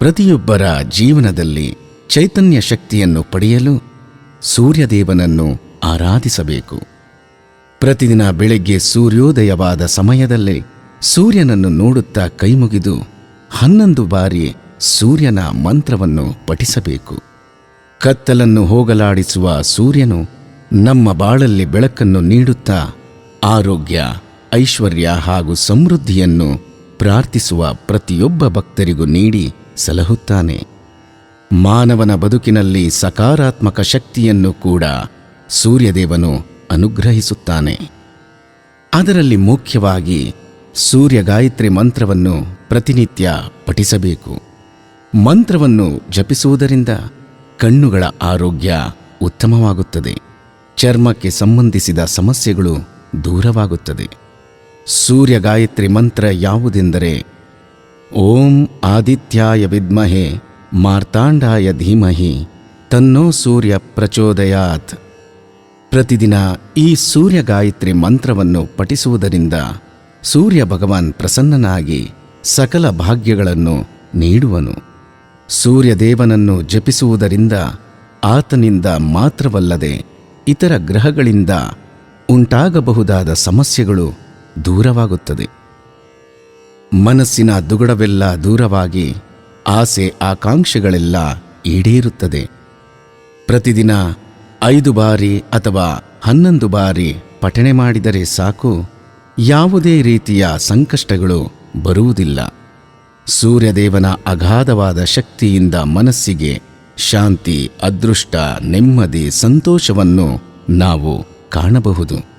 ಪ್ರತಿಯೊಬ್ಬರ ಜೀವನದಲ್ಲಿ ಚೈತನ್ಯ ಶಕ್ತಿಯನ್ನು ಪಡೆಯಲು ಸೂರ್ಯದೇವನನ್ನು ಆರಾಧಿಸಬೇಕು. ಪ್ರತಿದಿನ ಬೆಳಗ್ಗೆ ಸೂರ್ಯೋದಯವಾದ ಸಮಯದಲ್ಲಿ ಸೂರ್ಯನನ್ನು ನೋಡುತ್ತಾ ಕೈಮುಗಿದು ಹನ್ನೊಂದು ಬಾರಿ ಸೂರ್ಯನ ಮಂತ್ರವನ್ನು ಪಠಿಸಬೇಕು. ಕತ್ತಲನ್ನು ಹೋಗಲಾಡಿಸುವ ಸೂರ್ಯನು ನಮ್ಮ ಬಾಳಲ್ಲಿ ಬೆಳಕನ್ನು ನೀಡುತ್ತಾ ಆರೋಗ್ಯ, ಐಶ್ವರ್ಯ ಹಾಗೂ ಸಮೃದ್ಧಿಯನ್ನು ಪ್ರಾರ್ಥಿಸುವ ಪ್ರತಿಯೊಬ್ಬ ಭಕ್ತರಿಗೂ ನೀಡಿ ಸಲಹುತ್ತಾನೆ. ಮಾನವನ ಬದುಕಿನಲ್ಲಿ ಸಕಾರಾತ್ಮಕ ಶಕ್ತಿಯನ್ನು ಕೂಡ ಸೂರ್ಯದೇವನು ಅನುಗ್ರಹಿಸುತ್ತಾನೆ. ಅದರಲ್ಲಿ ಮುಖ್ಯವಾಗಿ ಸೂರ್ಯ ಗಾಯತ್ರಿ ಮಂತ್ರವನ್ನು ಪ್ರತಿನಿತ್ಯ ಪಠಿಸಬೇಕು. ಮಂತ್ರವನ್ನು ಜಪಿಸುವುದರಿಂದ ಕಣ್ಣುಗಳ ಆರೋಗ್ಯ ಉತ್ತಮವಾಗುತ್ತದೆ. ಚರ್ಮಕ್ಕೆ ಸಂಬಂಧಿಸಿದ ಸಮಸ್ಯೆಗಳು ದೂರವಾಗುತ್ತದೆ. ಸೂರ್ಯ ಗಾಯತ್ರಿ ಮಂತ್ರ ಯಾವುದೆಂದರೆ ಓಂ ಆದಿತ್ಯಾಯ ವಿದ್ಮಹೆ, ಮಾರ್ತಾಂಡಾಯ ಧೀಮಹಿ, ತನ್ನೋ ಸೂರ್ಯ ಪ್ರಚೋದಯಾತ್. ಪ್ರತಿದಿನ ಈ ಸೂರ್ಯ ಗಾಯತ್ರಿ ಮಂತ್ರವನ್ನು ಪಠಿಸುವುದರಿಂದ ಸೂರ್ಯ ಭಗವಾನ್ ಪ್ರಸನ್ನನಾಗಿ ಸಕಲ ಭಾಗ್ಯಗಳನ್ನು ನೀಡುವನು. ಸೂರ್ಯದೇವನನ್ನು ಜಪಿಸುವುದರಿಂದ ಆತನಿಂದ ಮಾತ್ರವಲ್ಲದೆ ಇತರ ಗ್ರಹಗಳಿಂದ ಉಂಟಾಗಬಹುದಾದ ಸಮಸ್ಯೆಗಳು ದೂರವಾಗುತ್ತದೆ. ಮನಸ್ಸಿನ ದುಗುಡವೆಲ್ಲ ದೂರವಾಗಿ ಆಸೆ ಆಕಾಂಕ್ಷೆಗಳೆಲ್ಲ ಈಡೇರುತ್ತದೆ. ಪ್ರತಿದಿನ ಐದು ಬಾರಿ ಅಥವಾ ಹನ್ನೊಂದು ಬಾರಿ ಪಠಣೆ ಮಾಡಿದರೆ ಸಾಕು, ಯಾವುದೇ ರೀತಿಯ ಸಂಕಷ್ಟಗಳು ಬರುವುದಿಲ್ಲ. ಸೂರ್ಯದೇವನ ಅಗಾಧವಾದ ಶಕ್ತಿಯಿಂದ ಮನಸ್ಸಿಗೆ ಶಾಂತಿ, ಅದೃಷ್ಟ, ನೆಮ್ಮದಿ, ಸಂತೋಷವನ್ನು ನಾವು ಕಾಣಬಹುದು.